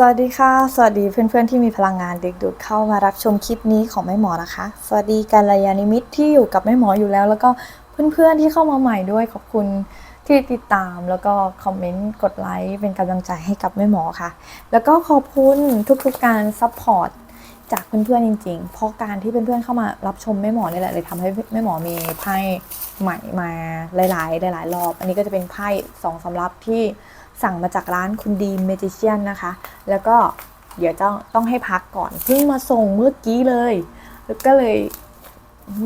สวัสดีค่ะ สวัสดีเพื่อนๆที่มีพลังงานเดึกดูดเข้ามารับชมคลิปนี้ของแม่หมอนะคะ สวัสดีกัลยาณิมิตที่อยู่กับแม่หมออยู่แล้ว แล้วก็เพื่อนๆที่เข้ามาใหม่ด้วยขอบคุณที่ติดตามแล้วก็คอมเมนต์กดไลค์เป็นกำลังใจให้กับแม่หมอค่ะ แล้วก็ขอบคุณทุกๆการซัพพอร์ตจากเพื่อนๆจริงๆ เพราะการที่เพื่อนๆเข้ามารับชมแม่หมอนี่แหละเลยทำให้แม่หมอมีไพ่ใหม่มาหลายๆ หลาย ๆ รอบ อันนี้ก็จะเป็นไพ่สองสำรับที่ สั่งมาจากร้านคุณดีมเมจิเชียนนะคะ แล้วก็เดี๋ยวจะต้องให้พักก่อนเพิ่งมาส่งเมื่อกี้เลย แล้วก็เลย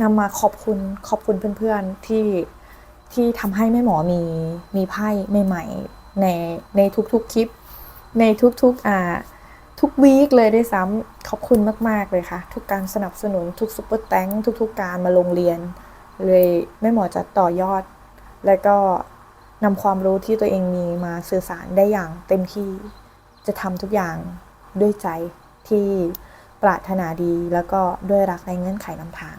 นำมาขอบคุณขอบคุณเพื่อนๆที่ที่ทำให้แม่หมอมีมีไพ่ใหม่ๆในในทุกๆคลิป ในทุกๆอ่าทุกวีคเลยด้วยซ้ำขอบคุณมาก ๆ เลยค่ะ ทุกการสนับสนุนทุกซุปเปอร์แตงทุกๆการมาลงเรียน เลยแม่หมอจะต่อยอด แล้วก็ นำความรู้ที่ตัวเองมีมาสื่อสารได้อย่างเต็มที่จะทำทุกอย่างด้วยใจที่ปรารถนาดีแล้วก็ด้วยรักในเงื่อนไขนำทาง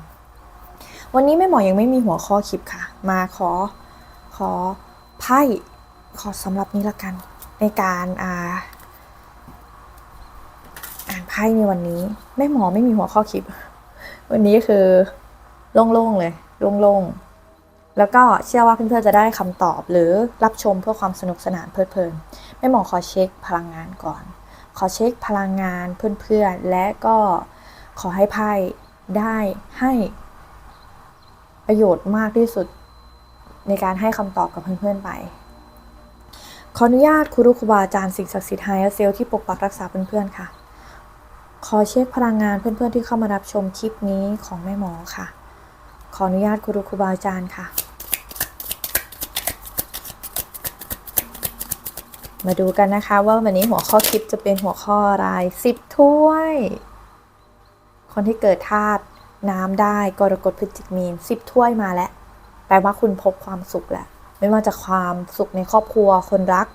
วันนี้แม่หมอยังไม่มีหัวข้อคลิปค่ะ มาขอขอไพ่ขอสำหรับนี้ละกัน ในการอ่าอ่านไพ่ในวันนี้แม่หมอไม่มีหัวข้อคลิป วันนี้คือโล่งๆเลยโล่งๆ แล้วก็เชื่อว่าเพื่อนๆจะได้คำตอบหรือรับชมเพื่อความสนุกสนานเพลิดเพลินแม่หมอขอเช็คพลังงานก่อน ขอเช็คพลังงานเพื่อนๆและก็ขอให้ไพ่ได้ให้ประโยชน์มากที่สุดในการให้คำตอบกับเพื่อนๆไป ขออนุญาตครูรุครูบาอาจารย์สิ่งศักดิ์สิทธิ์ไฮเซลที่ปกปักรักษาเพื่อนๆค่ะ ขอเช็คพลังงานเพื่อนๆที่เข้ามารับชมคลิปนี้ของแม่หมอค่ะ ขออนุญาตครูรุครูบาอาจารย์ค่ะ มาดูกันนะคะว่าวันนี้หัวข้อคลิปจะเป็นหัวข้ออะไรสิบถ้วย คนที่เกิดธาตุน้ำได้กรกฎพฤศจิกมีนสิบถ้วยมาแล้วแปลว่าคุณพบความสุขแหล้วไม่ว่าจะความสุขในครอบครัว คนรัก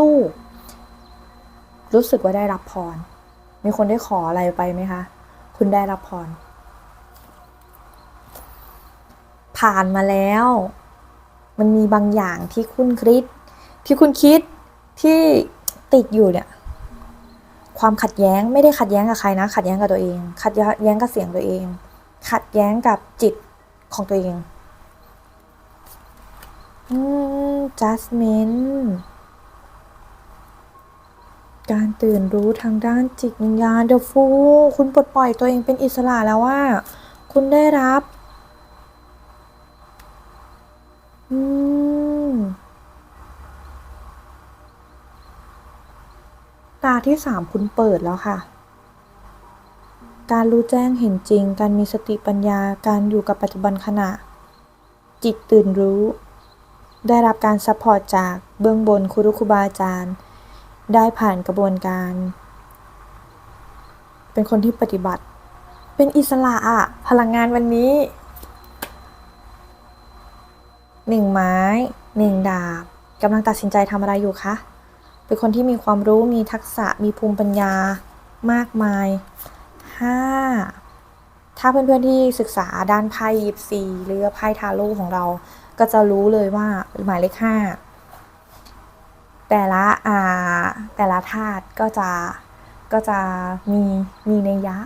ลูกๆ รู้สึกว่าได้รับพร มีคนได้ขออะไรไปไหมคะ คุณได้รับพร ผ่านมาแล้ว มันมีบางอย่างที่คุณคิด ที่คุณคิด ที่ติดอยู่เนี่ย ความขัดแย้งไม่ได้ขัดแย้งกับใครนะ ขัดแย้งกับตัวเอง ขัดแย้งกับเสียงตัวเอง ขัดแย้งกับจิตของตัวเองอืม judgment การตื่นรู้ทางด้านจิตวิญญาณเดฟูคุณปลดปล่อยตัวเองเป็นอิสระแล้วว่า คุณได้รับ อืม ตาที่สามคุณเปิดแล้วค่ะ การรู้แจ้งเห็นจริง การมีสติปัญญา การอยู่กับปัจจุบันขณะ จิตตื่นรู้ ได้รับการซัพพอร์ตจากเบื้องบนครูรุครูบาอาจารย์ ได้ผ่านกระบวนการ เป็นคนที่ปฏิบัติ เป็นอิสระอะพลังงานวันนี้หนึ่งไม้หนึ่งดาบกำลังตัดสินใจทำอะไรอยู่คะ เป็นคนที่มีความรู้มีทักษะมีภูมิปัญญามากมาย 5. ถ้าเพื่อนๆที่ศึกษาด้านไพ่ยิปซีหรือไพ่ทาโร่ของเรา ก็จะรู้เลยว่าหมายเลข 5 แต่ละอ่าแต่ละธาตุก็จะก็จะมีมีนัยะ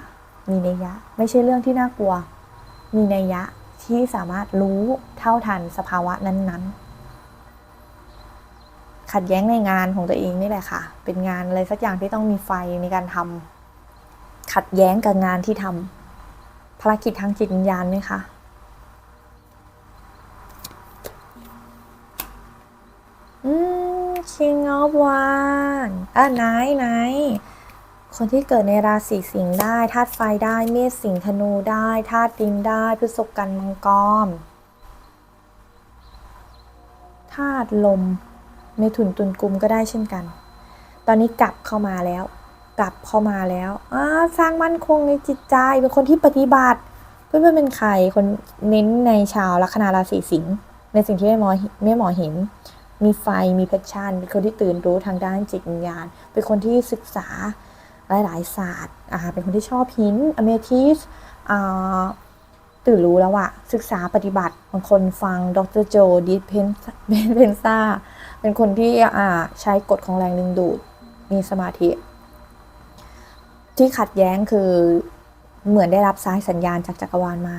มีนัยะ ไม่ใช่เรื่องที่น่ากลัว มีนัยยะที่สามารถรู้เท่าทันสภาวะนั้นๆ ขัดแย้งในงานของตัวเองนี่แหละค่ะ เป็นงานอะไรสักอย่างที่ต้องมีไฟในการทำขัดแย้งกับงานที่ทำภารกิจทางจิตวิญญาณไหมคะอืม King of One อะไหนไหนคนที่เกิดในราศีสิงห์ได้ธาตุไฟได้เมษสิงห์ธนูได้ธาตุดินได้พฤษภกันมังกรธาตุลม เมถุนตุลกุมก็ได้เช่นกัน ตอนนี้กลับเข้ามาแล้ว กลับเข้ามาแล้วอสร้างมั่นคงในจิตใจเป็นคนที่ปฏิบัติเพื่อนๆเป็นใครคนเน้นในชาวลัคนาราศีสิงห์ในสิ่งที่แม่หมอแม่หมอเห็น มีไฟมีแพชชั่น เป็นคนที่ตื่นรู้ทางด้านจิตวิญญาณ เป็นคนที่ศึกษาหลาย ๆ ศาสตร์อ่าเป็นคนที่ชอบหินอเมทิสอ่าตื่นรู้แล้วอะศึกษาปฏิบัติบางคนฟังดรโจดิเพนเพนซ่า เป็นคนที่อ่าใช้กฎของแรงดึงดูด มีสมาธิ ที่ขัดแย้งคือเหมือนได้รับสายสัญญาณจากจักรวาลมา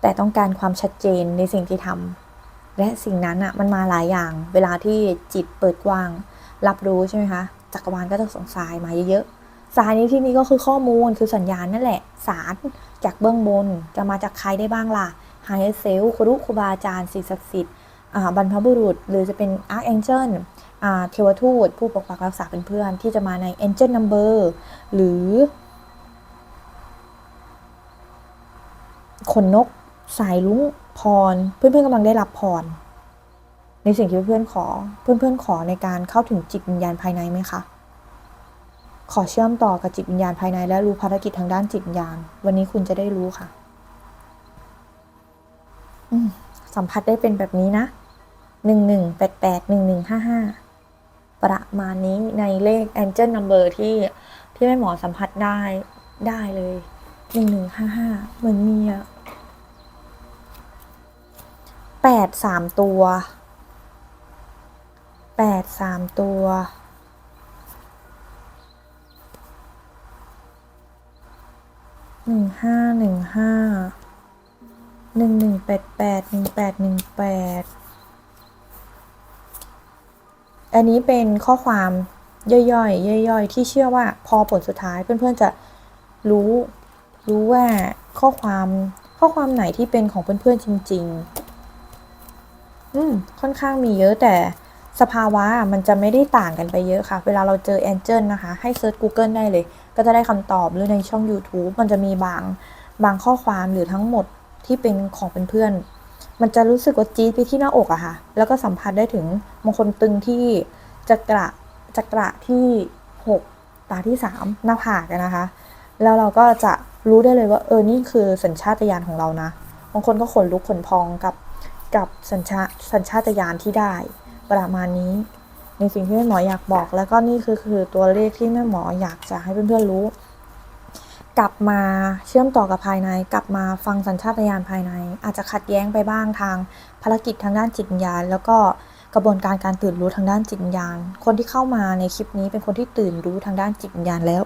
แต่ต้องการความชัดเจนในสิ่งที่ทำและสิ่งนั้นอะมันมาหลายอย่าง เวลาที่จิตเปิดกว้าง รับรู้ใช่ไหมคะจักรวาลก็จะส่งสายมาเยอะๆสายนี้ที่นี้ก็คือข้อมูลคือสัญญาณนั่นแหละ สารจากเบื้องบนจะมาจากใครได้บ้างล่ะไฮเซลครูครูบาอาจารย์สิ่งศักดิ์สิทธิ์ บรรพบุรุษ หรือจะเป็นอาร์ h เ n นเจ l อ่าเทวทูต ผู้ปกปักรักษาเป็นเพื่อนที่จะมาใน Angel Number หรือขนนก สายลุ้งพร เพื่อนๆกำลังได้รับพร ในสิ่งที่เพื่อนๆขอ เพื่อนๆขอในการเข้าถึงจิตวิญญาณภายในไหมคะ ขอเชื่อมต่อกับจิตวิญญาณภายใน และรู้ภารกิจทางด้านจิตวิญญาณ วันนี้คุณจะได้รู้ค่ะสัมผัสได้เป็นแบบนี้นะ หนึ่งหนึ่งแปดแปดหนึ่งหนึ่งห้าห้าประมาณนี้ในเลข Angel Number ที่ที่แม่หมอสัมผัสได้ได้เลยหนึ่งหนึ่งห้าห้าเหมือนมีอะแปดสามตัวแปดสามตัวหนึ่งห้าหนึ่งห้าหนึ่งหนึ่งแปดแปดหนึ่งแปดหนึ่งแปด อันนี้เป็นข้อความย่อยๆ ย่อยๆ ที่เชื่อว่าพอผลสุดท้ายเพื่อนๆจะรู้รู้ว่าข้อความข้อความไหนที่เป็นของเพื่อนๆจริง ๆ อืมค่อนข้างมีเยอะแต่สภาวะมันจะไม่ได้ต่างกันไปเยอะค่ะ เวลาเราเจอ Angel นะคะ ให้เซิร์ช Google ได้เลย ก็จะได้คำตอบหรือในช่อง YouTube มันจะมีบางบางข้อความหรือทั้งหมดที่เป็นของเป็นเพื่อน มันจะรู้สึกว่าจี๊ดไปที่หน้าอกอะค่ะ แล้วก็สัมผัสได้ถึงบางคนตึงที่จักระจักระที่ 6 ตาที่ 3 หน้าผากนะคะ แล้วเราก็จะรู้ได้เลยว่าเออ นี่คือสัญชาตญาณของเรานะ บางคนก็ขนลุกขนพองกับกับสัญชาสัญชาตญาณที่ได้ ประมาณนี้ในสิ่งที่แม่หมออยากบอก แล้วก็นี่คือคือตัวเลขที่แม่หมออยากจะให้เพื่อนๆรู้ กลับมาเชื่อมต่อกับภายใน กลับมาฟังสัญชาตญาณภายใน อาจจะขัดแย้งไปบ้างทางภารกิจทางด้านจิตวิญญาณ แล้วก็กระบวนการการตื่นรู้ทางด้านจิตวิญญาณ คนที่เข้ามาในคลิปนี้เป็นคนที่ตื่นรู้ทางด้านจิตวิญญาณแล้ว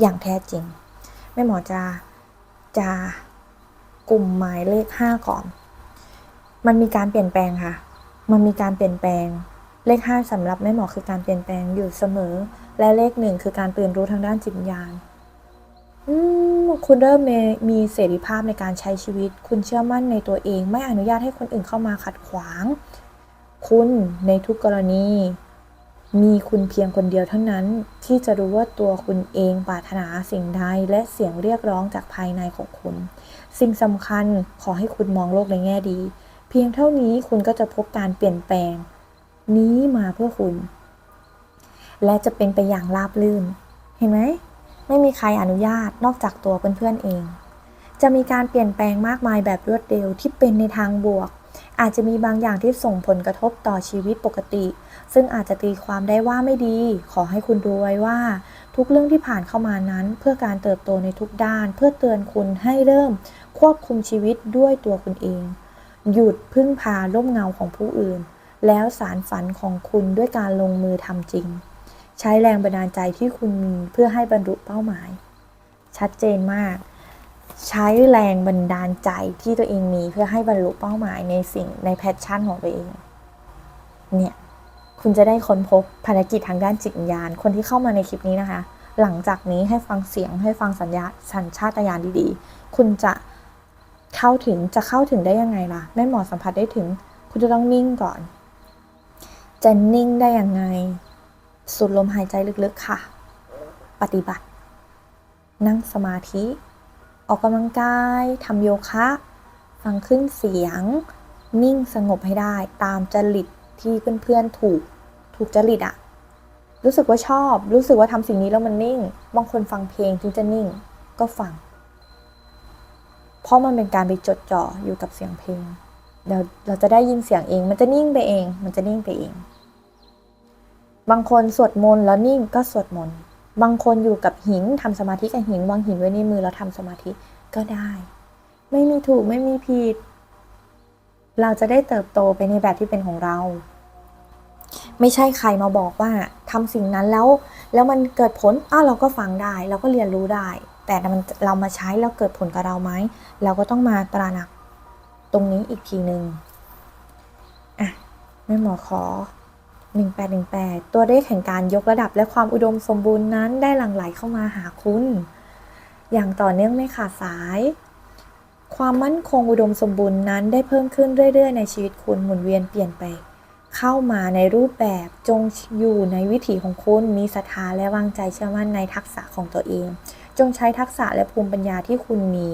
อย่างแท้จริงแม่หมอจะจะกลุ่มหมายเลขห้าก่อน มันมีการเปลี่ยนแปลงค่ะ มันมีการเปลี่ยนแปลง เลขห้าสำหรับแม่หมอคือการเปลี่ยนแปลงอยู่เสมอ และเลขหนึ่งคือการตื่นรู้ทางด้านจิตวิญญาณ อืมคุณเริ่มมีมีเสรีภาพในการใช้ชีวิต คุณเชื่อมั่นในตัวเอง ไม่อนุญาตให้คนอื่นเข้ามาขัดขวาง คุณในทุกกรณี มีคุณเพียงคนเดียวเท่านั้น ที่จะรู้ว่าตัวคุณเองปรารถนาสิ่งใดและเสียงเรียกร้องจากภายในของคุณ สิ่งสำคัญขอให้คุณมองโลกในแง่ดี เพียงเท่านี้คุณก็จะพบการเปลี่ยนแปลง นี้มาเพื่อคุณ และจะเป็นไปอย่างราบรื่น เห็นไหม ไม่มีใครอนุญาตนอกจากตัวเพื่อนๆเอง จะมีการเปลี่ยนแปลงมากมายแบบรวดเร็วที่เป็นในทางบวก อาจจะมีบางอย่างที่ส่งผลกระทบต่อชีวิตปกติ ซึ่งอาจจะตีความได้ว่าไม่ดี ขอให้คุณรู้ไว้ว่า ทุกเรื่องที่ผ่านเข้ามานั้น เพื่อการเติบโตในทุกด้าน เพื่อเตือนคุณให้เริ่ม ควบคุมชีวิตด้วยตัวคุณเอง หยุดพึ่งพาร่มเงาของผู้อื่น แล้วสารฝันของคุณด้วยการลงมือทำจริง ใช้แรงบันดาลใจที่คุณมีเพื่อให้บรรลุเป้าหมาย ชัดเจนมาก ใช้แรงบันดาลใจที่ตัวเองมีเพื่อให้บรรลุเป้าหมายในสิ่งในแพชชั่นของตัวเอง เนี่ย คุณจะได้ค้นพบภารกิจทางด้านจิตวิญญาณ คนที่เข้ามาในคลิปนี้นะคะ หลังจากนี้ให้ฟังเสียงให้ฟังสัญญาสัญชาตญาณดีๆ คุณจะเข้าถึงจะเข้าถึงได้ยังไงล่ะแม่หมอสัมผัสได้ถึง คุณจะต้องนิ่งก่อน จะนิ่งได้ยังไง สูดลมหายใจลึกๆค่ะ ปฏิบัติ นั่งสมาธิ ออกกำลังกายทำโยคะ ฟังขึ้นเสียง นิ่งสงบให้ได้ ตามจริตที่เพื่อนๆถูก ถูกจริตอะรู้สึกว่าชอบ รู้สึกว่าทำสิ่งนี้แล้วมันนิ่ง บางคนฟังเพลงถึงจะนิ่ง ก็ฟัง เพราะมันเป็นการไปจดจ่ออยู่กับเสียงเพลงเดี๋ยวเราจะได้ยินเสียงเอง มันจะนิ่งไปเอง มันจะนิ่งไปเอง บางคนสวดมนต์แล้วนิ่งก็สวดมนต์บางคนอยู่กับหินทำสมาธิกับหินวางหินไว้ในมือแล้วทำสมาธิก็ได้ ไม่มีถูกไม่มีผิด เราจะได้เติบโตไปในแบบที่เป็นของเรา ไม่ใช่ใครมาบอกว่าทำสิ่งนั้นแล้ว แล้วมันเกิดผลอ้าวเราก็ฟังได้ เราก็เรียนรู้ได้ แต่มันเรามาใช้แล้วเกิดผลกับเราไหมเราก็ต้องมาตระหนักตรงนี้อีกทีหนึ่งอะแม่หมอขอ 1818 ตัวเลขแห่งการยกระดับและความอุดมสมบูรณ์นั้นได้หลั่งไหลเข้ามาหาคุณ อย่างต่อเนื่องไม่ขาดสาย ความมั่นคงอุดมสมบูรณ์นั้นได้เพิ่มขึ้นเรื่อย ๆ ในชีวิตคุณหมุนเวียนเปลี่ยนไป เข้ามาในรูปแบบจงอยู่ในวิถีของคุณมีศรัทธาและวางใจเชื่อมั่นในทักษะของตัวเอง จงใช้ทักษะและภูมิปัญญาที่คุณมี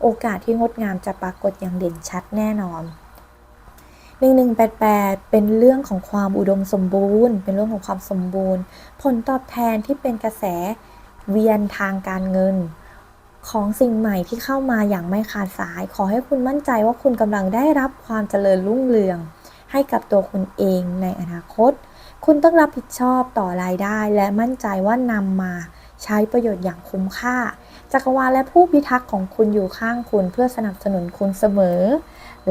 โอกาสที่งดงามจะปรากฏอย่างเด่นชัดแน่นอน 1188 เป็นเรื่องของความอุดมสมบูรณ์ เป็นเรื่องของความสมบูรณ์ ผลตอบแทนที่เป็นกระแสเวียนทางการเงิน ของสิ่งใหม่ที่เข้ามาอย่างไม่ขาดสาย ขอให้คุณมั่นใจว่าคุณกำลังได้รับความเจริญรุ่งเรือง ให้กับตัวคุณเองในอนาคต คุณต้องรับผิดชอบต่อรายได้ และมั่นใจว่านำมาใช้ประโยชน์อย่างคุ้มค่า จักรวาลและผู้พิทักษ์ของคุณอยู่ข้างคุณเพื่อสนับสนุนคุณเสมอ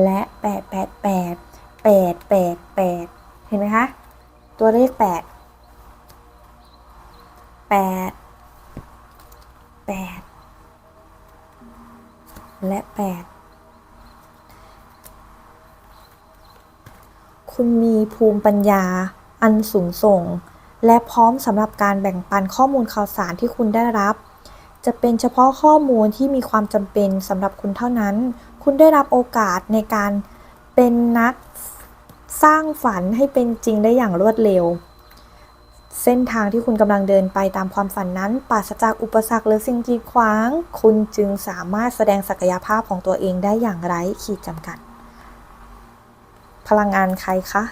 และ 888 888เห็นไหมคะ ตัวเลข8 8 8และ8คุณมีภูมิปัญญาอันสูงส่ง และพร้อมสำหรับการแบ่งปันข้อมูลข่าวสารที่คุณได้รับ จะเป็นเฉพาะข้อมูลที่มีความจำเป็นสำหรับคุณเท่านั้น คุณได้รับโอกาสในการ เป็นนักสร้างฝันให้เป็นจริงได้อย่างรวดเร็ว เส้นทางที่คุณกำลังเดินไปตามความฝันนั้นปราศจากอุปสรรคหรือสิ่งกีดขวาง คุณจึงสามารถแสดงศักยภาพของตัวเองได้อย่างไร้ขีดจำกัด พลังงานใครคะ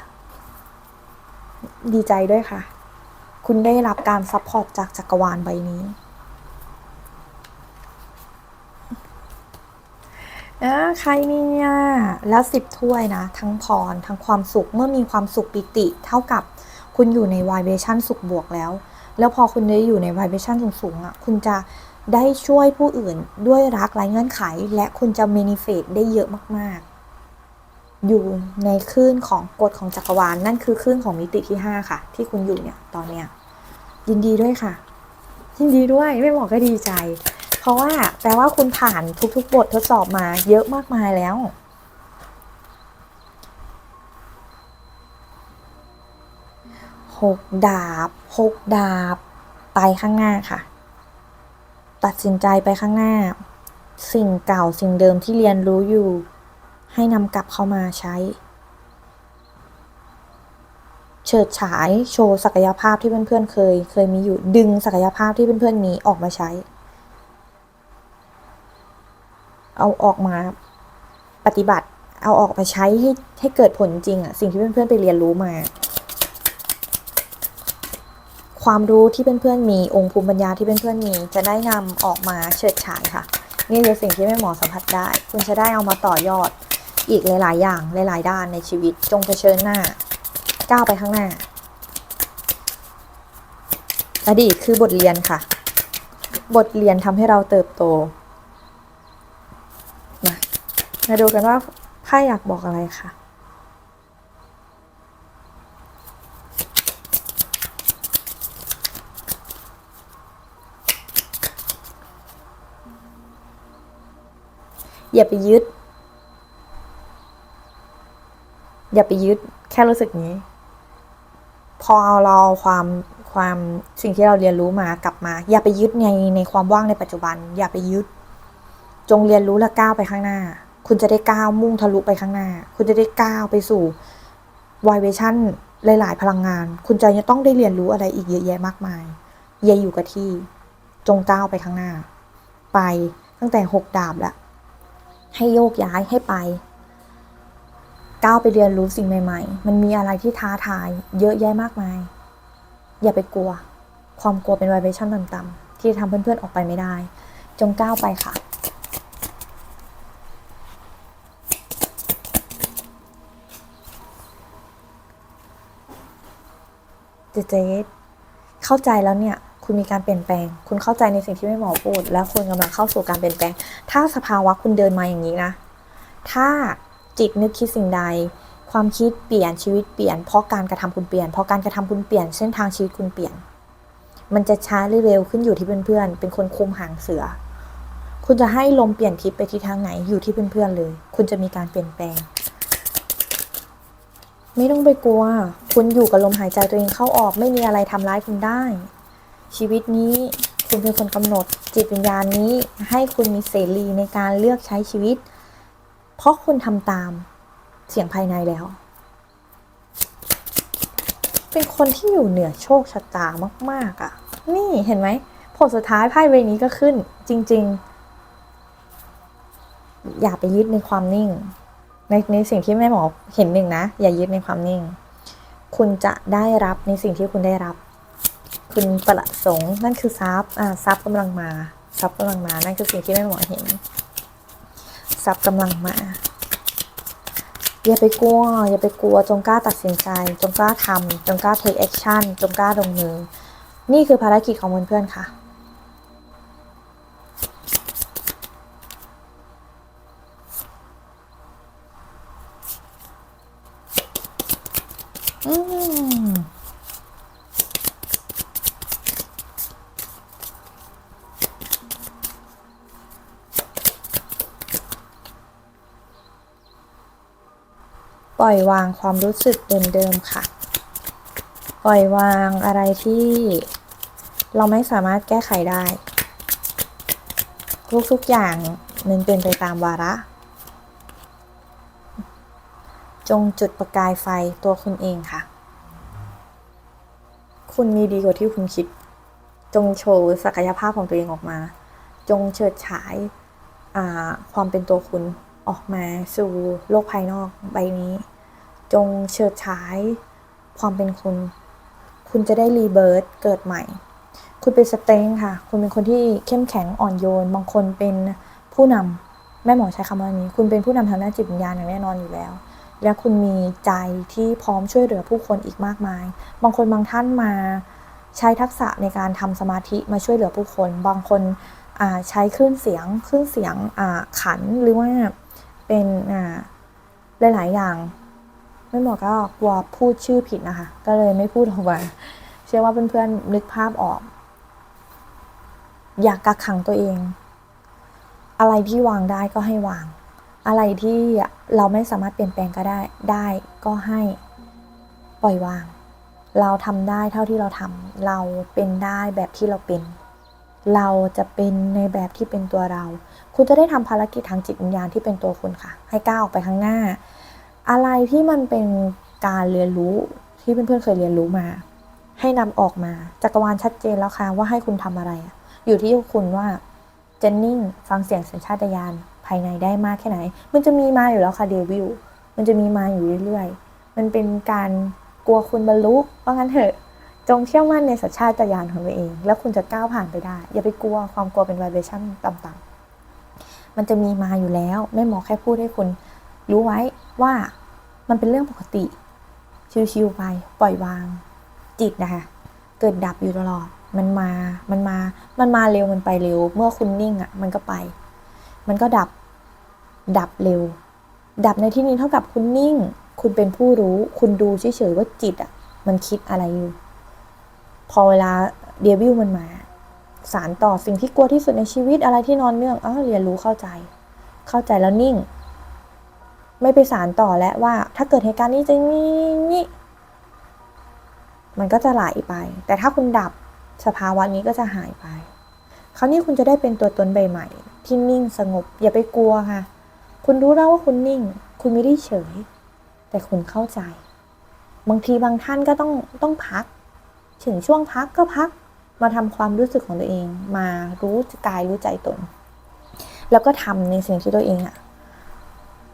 ดีใจด้วยค่ะ คุณได้รับการซัพพอร์ตจากจักรวาลใบนี้ อ่าใครเนี่ยแล้วสิบถ้วยนะ ทั้งพร ทั้งความสุขเมื่อมีความสุขปิติ เท่ากับคุณอยู่ใน vibration สุขบวกแล้ว แล้วพอคุณได้อยู่ใน vibration สูงๆอะคุณจะได้ช่วยผู้อื่นด้วยรักไร้เงื่อนไข และคุณจะ manifest ได้เยอะมากๆ อยู่ในคลื่นของกฎของจักรวาลนั่นคือคลื่นของมิติที่ 5 ค่ะ ที่คุณอยู่เนี่ยตอนเนี้ยยินดีด้วยค่ะ ยินดีด้วยไม่บอกก็ดีใจ เพราะว่าแปลว่าคุณผ่านทุกๆ บททดสอบมาเยอะมากมายแล้ว หกดาบ หกดาบ ไปข้างหน้าค่ะ ตัดสินใจไปข้างหน้า สิ่งเก่าสิ่งเดิมที่เรียนรู้อยู่ ให้นำกลับเข้ามาใช้ เฉิดฉายโชว์ศักยภาพที่เพื่อนๆเคย เคยมีอยู่ดึงศักยภาพที่เพื่อนๆมีออกมาใช้ เอาออกมาปฏิบัติ เอาออกมาใช้ให้ให้เกิดผลจริงอะสิ่งที่เพื่อนๆไปเรียนรู้มา ความรู้ที่เพื่อนๆมีองค์ภูมิปัญญาที่เพื่อนๆมี จะได้นำออกมาเฉิดฉายค่ะ นี่คือสิ่งที่แม่หมอสัมผัสได้ คุณจะได้เอามาต่อยอดอีกหลาย ๆ อย่างหลาย ๆ ด้านในชีวิตจงเผชิญหน้า ก้าวไปข้างหน้า อดีตคือบทเรียนค่ะ บทเรียนทำให้เราเติบโต มาดูกันว่าไพ่อยากบอกอะไรค่ะ อย่าไปยึด อย่าไปยึด แค่รู้สึกนี้ พอเราเอาความความสิ่งที่เราเรียนรู้มากลับมา อย่าไปยึดในในความว่างในปัจจุบัน อย่าไปยึด จงเรียนรู้และก้าวไปข้างหน้า คุณจะได้ก้าวมุ่งทะลุไปข้างหน้า คุณจะได้ก้าวไปสู่วายเวชั่นหลาย ๆ พลังงาน คุณจะยังต้องได้เรียนรู้อะไรอีกเยอะแยะมากมายอย่าอยู่กับที่ จงก้าวไปข้างหน้า ไปตั้งแต่หกดาบแล้วให้โยกย้ายให้ไป ก้าวไปเรียนรู้สิ่งใหม่ ๆ มันมีอะไรที่ท้าทาย เยอะแยะมากมาย อย่าไปกลัว ความกลัวเป็นไวเบชั่นต่ำๆที่ทำเพื่อนๆออกไปไม่ได้ จงก้าวไปค่ะ เจเจเข้าใจแล้วเนี่ย คุณมีการเปลี่ยนแปลง คุณเข้าใจในสิ่งที่แม่หมอพูด แล้วคุณกำลังเข้าสู่การเปลี่ยนแปลง ถ้าสภาวะคุณเดินมาอย่างนี้นะ ถ้าจิตนึกคิดสิ่งใด ความคิดเปลี่ยนชีวิตเปลี่ยนเพราะการกระทำคุณเปลี่ยนเพราะการกระทำคุณเปลี่ยนเส้นทางชีวิตคุณเปลี่ยน มันจะช้าหรือเร็วขึ้นอยู่ที่เพื่อนๆ เป็นคนคุมหางเสือ คุณจะให้ลมเปลี่ยนทิศไปทิศทางไหนอยู่ที่เพื่อนๆเลย คุณจะมีการเปลี่ยนแปลง ไม่ต้องไปกลัว คุณอยู่กับลมหายใจตัวเองเข้าออกไม่มีอะไรทำร้ายคุณได้ ชีวิตนี้คุณเป็นคนกำหนดจิตวิญญาณนี้ให้คุณมีเสรีในการเลือกใช้ชีวิต เพราะคุณทำตามเสียงภายในแล้ว เป็นคนที่อยู่เหนือโชคชะตามาก ๆอะ่ะ นี่เห็นไหมผลสุดท้ายไพ่ใบนี้ก็ขึ้น จริง ๆ อย่าไปยึดในความนิ่ง ในในสิ่งที่แม่หมอเห็นหนึ่งนะ อย่ายึดในความนิ่ง คุณจะได้รับในสิ่งที่คุณได้รับ คุณประสงค์นั่นคือทรัพย์อ่าทรัพย์กำลังมาทรัพย์กำลังมานั่นคือสิ่งที่แม่หมอเห็นทรัพย์กำลังมาอย่าไปกลัว อย่าไปกลัวจงกล้าตัดสินใจ จงกล้าทำจงกล้า take action จงกล้าลงมือ นี่คือภารกิจของเพื่อนๆค่ะ อืมปล่อยวางความรู้สึกเดิมๆค่ะ ปล่อยวางอะไรที่เราไม่สามารถแก้ไขได้ ทุกๆอย่างมันเป็นไปตามวาระ จงจุดประกายไฟตัวคุณเองค่ะ คุณมีดีกว่าที่คุณคิด จงโชว์ศักยภาพของตัวเองออกมา จงเฉิดฉายาความเป็นตัวคุณออกมาสู่โลกภายนอกใบนี้ จงเฉิดฉายความเป็นคุณ คุณจะได้รีเบิร์ตเกิดใหม่ คุณเป็นสเต็งค่ะ คุณเป็นคนที่เข้มแข็งอ่อนโยน บางคนเป็นผู้นำแม่หมอใช้คำว่านี้ คุณเป็นผู้นำทางด้านจิตวิญญาณอย่างแน่นอนอยู่แล้ว และคุณมีใจที่พร้อมช่วยเหลือผู้คนอีกมากมาย บางคนบางท่านมาใช้ทักษะในการทำสมาธิมาช่วยเหลือผู้คน บางคนใช้คลื่นเสียงคลื่นเสียงขันหรือว่าเป็นหลาย ๆ อย่าง ไม่หมอก็กลัวพูดชื่อผิดนะคะ ก็เลยไม่พูดออกมาเชื่อว่าเพื่อนๆนึกภาพออก อยากกักขังตัวเอง อะไรที่วางได้ก็ให้วาง อะไรที่เราไม่สามารถเปลี่ยนแปลงก็ได้ ได้ก็ให้ปล่อยวาง เราทำได้เท่าที่เราทำเราเป็นได้แบบที่เราเป็น เราจะเป็นในแบบที่เป็นตัวเรา คุณจะได้ทำภารกิจทางจิตวิญญาณที่เป็นตัวคุณค่ะ ให้ก้าวออกไปข้างหน้า อะไรที่มันเป็นการเรียนรู้ที่เพื่อนๆเคยเรียนรู้มา ให้นำออกมาจักรวาลชัดเจนแล้วค่ะว่าให้คุณทำอะไรอะอยู่ที่คุณว่าจะนิ่งฟังเสียงสัญชาตญาณ ภายในได้มากแค่ไหน มันจะมีมาอยู่แล้วค่ะเดวิลมันจะมีมาอยู่เรื่อยๆ มันเป็นการกลัวคุณบรรลุว่างั้นเถอะ จงเชื่อมั่นในสัญชาตญาณของตัวเอง แล้วคุณจะก้าวผ่านไปได้ อย่าไปกลัวความกลัวเป็น vibration ต่ำๆมันจะมีมาอยู่แล้วแม่หมอแค่พูดให้คุณรู้ไว้ว่ามันเป็นเรื่องปกติ ชิวๆไปปล่อยวาง จิตนะคะ เกิดดับอยู่ตลอด มันมา มันมา มันมาเร็วมันไปเร็ว เมื่อคุณนิ่งอะ่ะ มันก็ไป มันก็ดับ ดับเร็ว ดับในที่นี้เท่ากับคุณนิ่ง คุณเป็นผู้รู้ คุณดูเฉยๆว่าจิตอะ่ะ มันคิดอะไรอยู่ พอเวลาเดวิลมันมา สารต่อสิ่งที่กลัวที่สุดในชีวิตอะไรที่นอนเนื่องอ้าเรียนรู้เข้าใจ เข้าใจแล้วนิ่ง ไม่ไปสารต่อแล้วว่า ถ้าเกิดเหตุการณ์นี้จะนี่นี่มันก็จะไหลไป แต่ถ้าคุณดับสภาวะนี้ก็จะหายไป คราวนี้คุณจะได้เป็นตัวตนใบใหม่ที่นิ่งสงบ อย่าไปกลัวค่ะ คุณรู้แล้วว่าคุณนิ่ง คุณไม่ได้เฉย แต่คุณเข้าใจ บางทีบางท่านก็ต้องต้องพัก ถึงช่วงพักก็พักมาทำความรู้สึกของตัวเอง มารู้กายรู้ใจตน แล้วก็ทำในสิ่งที่ตัวเองอะ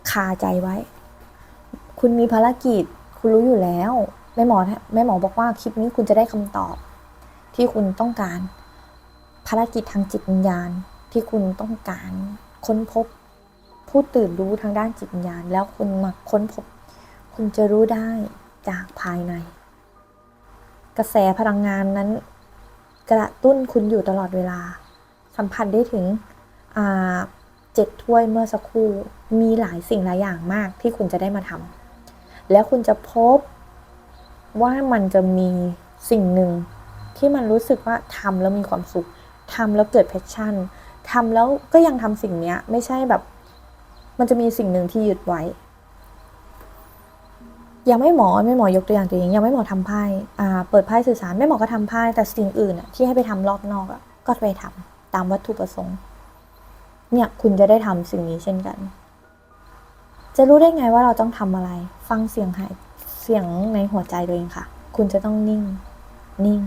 คาใจไว้ คุณมีภารกิจ คุณรู้อยู่แล้วแม่หมอแม่หมอบอกว่าคลิปนี้คุณจะได้คำตอบที่คุณต้องการ ภารกิจทางจิตวิญญาณที่คุณต้องการค้นพบผู้ตื่นรู้ทางด้านจิตวิญญาณ แล้วคุณมาค้นพบ คุณจะรู้ได้จากภายใน กระแสพลังงานนั้น กระตุ้นคุณอยู่ตลอดเวลา สัมผัสได้ถึงเจ็ดถ้วยเมื่อสักครู่มีหลายสิ่งหลายอย่างมากที่คุณจะได้มาทำแล้วคุณจะพบว่ามันจะมีสิ่งหนึ่งที่มันรู้สึกว่าทำแล้วมีความสุข ทำแล้วเกิดแพชชั่นทำแล้วก็ยังทำสิ่งเนี้ยไม่ใช่แบบ มันจะมีสิ่งหนึ่งที่ยึดไว้ ยังไม่หมอไม่หมอยกตัวอย่างตัวเองยังไม่หมอทำไพ่อ่าเปิดไพ่สื่อสารไม่หมอก็ทำไพ่แต่สิ่งอื่นอะที่ให้ไปทำรอบนอกอะก็ไปทำตามวัตถุประสงค์ เนี่ยคุณจะได้ทำสิ่งนี้เช่นกัน จะรู้ได้ไงว่าเราต้องทำอะไร ฟังเสียงหายเสียงในหัวใจตัวเองค่ะ คุณจะต้องนิ่ง นิ่ง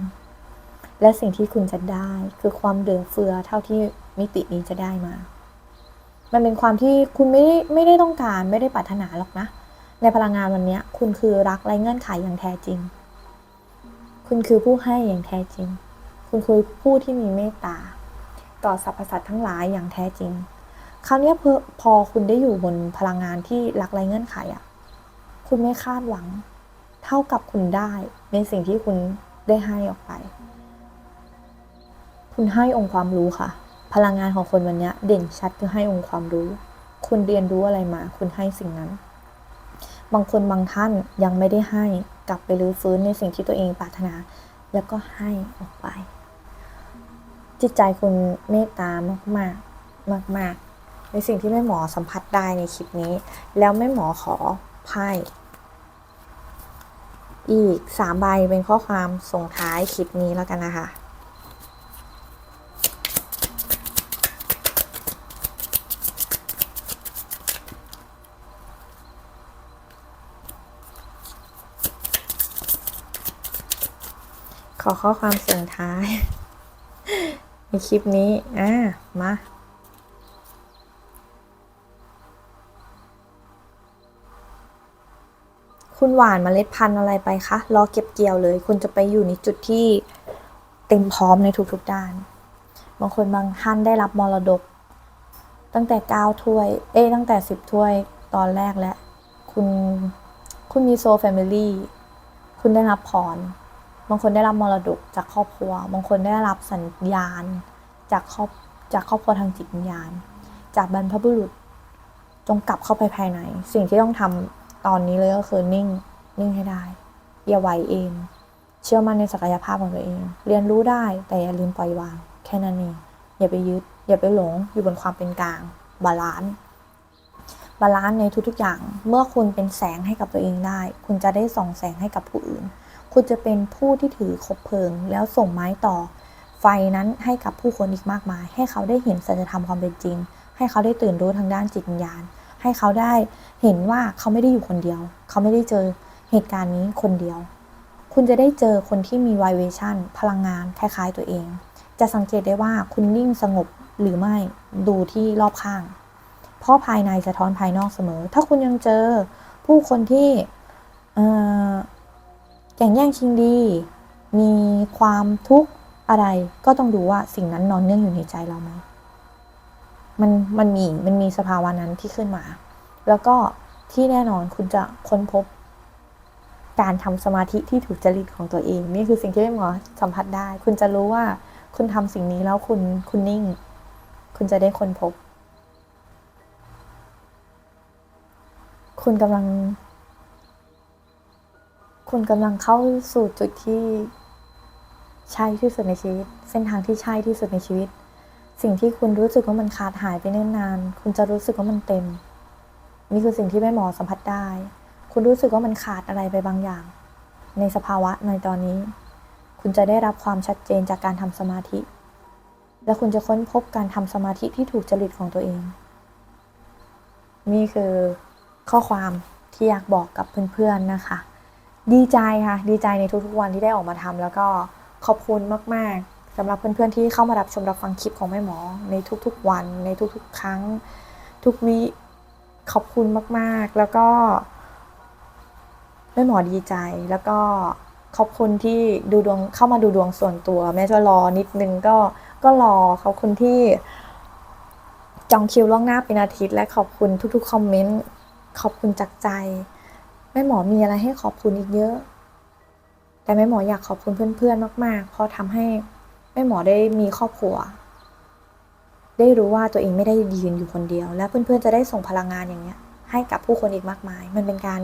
และสิ่งที่คุณจะได้คือความเหลือเฟือเท่าที่มิตินี้จะได้มา มันเป็นความที่คุณไม่ได้ไม่ได้ต้องการไม่ได้ปรารถนาหรอกนะ ในพลังงานวันนี้คุณคือรักไร้เงื่อนไขอย่างแท้จริง คุณคือผู้ให้อย่างแท้จริง คุณคือผู้ที่มีเมตตา ต่อสรรพสัตว์ทั้งหลายอย่างแท้จริง คราวนี้พอพอคุณได้อยู่บนพลังงานที่รักไร้เงื่อนไขอะ คุณไม่คาดหวัง เท่ากับคุณได้ในสิ่งที่คุณได้ให้ออกไป คุณให้องค์ความรู้ค่ะ พลังงานของคนวันนี้เด่นชัดคือให้องค์ความรู้ คุณเรียนรู้อะไรมา คุณให้สิ่งนั้น บางคนบางท่านยังไม่ได้ให้กลับไปรื้อฟื้นในสิ่งที่ตัวเองปรารถนา แล้วก็ให้ออกไป จิตใจคุณเมตตามากมากมากมากในสิ่งที่แม่หมอสัมผัสได้ในคลิปนี้ แล้วแม่หมอขอไพ่อีกสามใบเป็นข้อความส่งท้ายคลิปนี้แล้วกันนะคะ ข อข้อความส่งท้าย ในคลิปนี้ อ่า มาคุณหวานเมล็ดพันธุ์อะไรไปคะ รอเก็บเกี่ยวเลย คุณจะไปอยู่ในจุดที่เต็มพร้อมในทุกๆด้าน บางคนบางท่านได้รับมรดก ตั้งแต่เก้าถ้วย เอ้ตั้งแต่สิบถ้วยตอนแรกแล้ว คุณ คุณมีโซแฟมิลี่ คุณได้รับพร บางคนได้รับมรดกจากครอบครัว บางคนได้รับสัญญาณ จากครอบจากครอบครัวทางจิตวิญญาณ จากบรรพบุรุษ จงกลับเข้าไปภายใน สิ่งที่ต้องทำตอนนี้เลยก็คือนิ่ง นิ่งให้ได้ อย่าไหวเอง เชื่อมั่นในศักยภาพของตัวเอง เรียนรู้ได้แต่อย่าลืมปล่อยวาง แค่นั้นเอง อย่าไปยึด อย่าไปหลง อยู่บนความเป็นกลาง บาลานซ์บาลานซ์ในทุกๆอย่าง เมื่อคุณเป็นแสงให้กับตัวเองได้ คุณจะได้ส่องแสงให้กับผู้อื่น คุณจะเป็นผู้ที่ถือคบเพลิง แล้วส่งไม้ต่อ ไฟนั้นให้กับผู้คนอีกมากมาย ให้เขาได้เห็นสัจธรรมความเป็นจริง ให้เขาได้ตื่นรู้ทางด้านจิตวิญญาณ ให้เขาได้เห็นว่าเขาไม่ได้อยู่คนเดียว เขาไม่ได้เจอเหตุการณ์นี้คนเดียว คุณจะได้เจอคนที่มีไวเวชั่นพลังงานคล้ายๆตัวเอง จะสังเกตได้ว่าคุณนิ่งสงบหรือไม่ดูที่รอบข้าง เพราะภายในสะท้อนภายนอกเสมอ ถ้าคุณยังเจอผู้คนที่เแข่งแย่งชิงดี มีความทุกข์อะไร ก็ต้องดูว่าสิ่งนั้นนอนเนื่องอยู่ในใจเราไหมมันมันมีมันมีสภาวะนั้นที่ขึ้นมา แล้วก็ที่แน่นอนคุณจะค้นพบ การทำสมาธิที่ถูกจริตของตัวเอง นี่คือสิ่งที่แม่หมอสัมผัสได้ คุณจะรู้ว่าคุณทำสิ่งนี้แล้วคุณคุณนิ่ง คุณจะได้ค้นพบ คุณกำลัง คุณกำลังเข้าสู่จุดที่ใช่ที่สุดในชีวิต เส้นทางที่ใช่ที่สุดในชีวิต สิ่งที่คุณรู้สึกว่ามันขาดหายไปเนิ่นนาน คุณจะรู้สึกว่ามันเต็ม นี่คือสิ่งที่แม่หมอสัมผัสได้ คุณรู้สึกว่ามันขาดอะไรไปบางอย่าง ในสภาวะในตอนนี้ คุณจะได้รับความชัดเจนจากการทำสมาธิ และคุณจะค้นพบการทำสมาธิที่ถูกจริตของตัวเอง นี่คือข้อความที่อยากบอกกับเพื่อนๆนะคะ ดีใจค่ะ ดีใจในทุกๆวันที่ได้ออกมาทำแล้วก็ขอบคุณมากๆสำหรับเพื่อนๆที่เข้ามารับชมรับฟังคลิปของแม่หมอ ในทุกๆวันในทุกๆ ครั้ง ทุกวิขอบคุณมากๆ แล้วก็แม่หมอดีใจแล้วก็ขอบคุณที่ดูดวงเข้ามาดูดวงส่วนตัว แม้จะรอนิดนึงก็ก็รอขอบคุณที่ จองคิวล่วงหน้าเป็นอาทิตย์ และขอบคุณทุกๆคอมเมนต์ขอบคุณจากใจ แม่หมอมีอะไรให้ขอบคุณอีกเยอะ แต่แม่หมออยากขอบคุณเพื่อนๆมากๆ เพราะทำให้แม่หมอได้มีครอบครัว ได้รู้ว่าตัวเองไม่ได้ยืนอยู่คนเดียว และเพื่อนๆจะได้ส่งพลังงานอย่างเงี้ย ให้กับผู้คนอีกมากมาย มันเป็นการ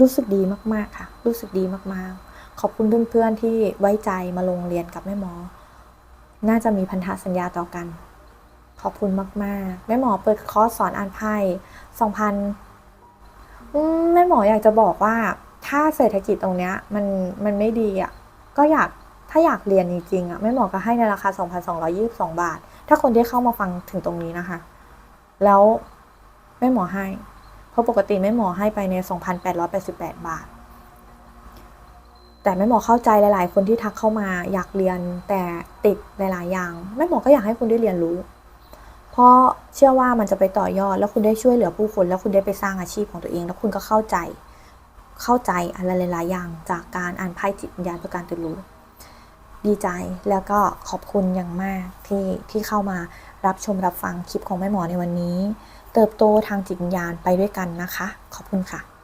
รู้สึกดีมากๆค่ะ รู้สึกดีมากๆ ขอบคุณเพื่อนๆที่ไว้ใจมาลงเรียนกับแม่หมอ น่าจะมีพันธสัญญาต่อกัน ขอบคุณมากๆ แม่หมอเปิดคอร์สสอนอ่านไพ่สองพัน แม่หมออยากจะบอกว่าถ้าเศรษฐกิจตรงเนี้ยมันมันไม่ดีอะก็อยากถ้าอยากเรียนจริงๆอะแม่หมอก็ให้ในราคา 2,222 บาท ถ้าคนที่เข้ามาฟังถึงตรงนี้นะคะ แล้วแม่หมอให้ เพราะปกติแม่หมอให้ไปใน 2,888 บาท แต่แม่หมอเข้าใจหลาย ๆ คนที่ทักเข้ามาอยากเรียนแต่ติดหลาย ๆ อย่างแม่หมอก็อยากให้คุณได้เรียนรู้ เพราะเชื่อว่ามันจะไปต่อยอด แล้วคุณได้ช่วยเหลือผู้คน แล้วคุณได้ไปสร้างอาชีพของตัวเอง แล้วคุณก็เข้าใจ เข้าใจอะไรหลายๆอย่างจากการอ่านไพ่จิตวิญญาณเพื่อการตื่นรู้ ดีใจแล้วก็ขอบคุณอย่างมากที่ที่เข้ามารับชมรับฟังคลิปของแม่หมอในวันนี้ เติบโตทางจิตวิญญาณไปด้วยกันนะคะ ขอบคุณค่ะ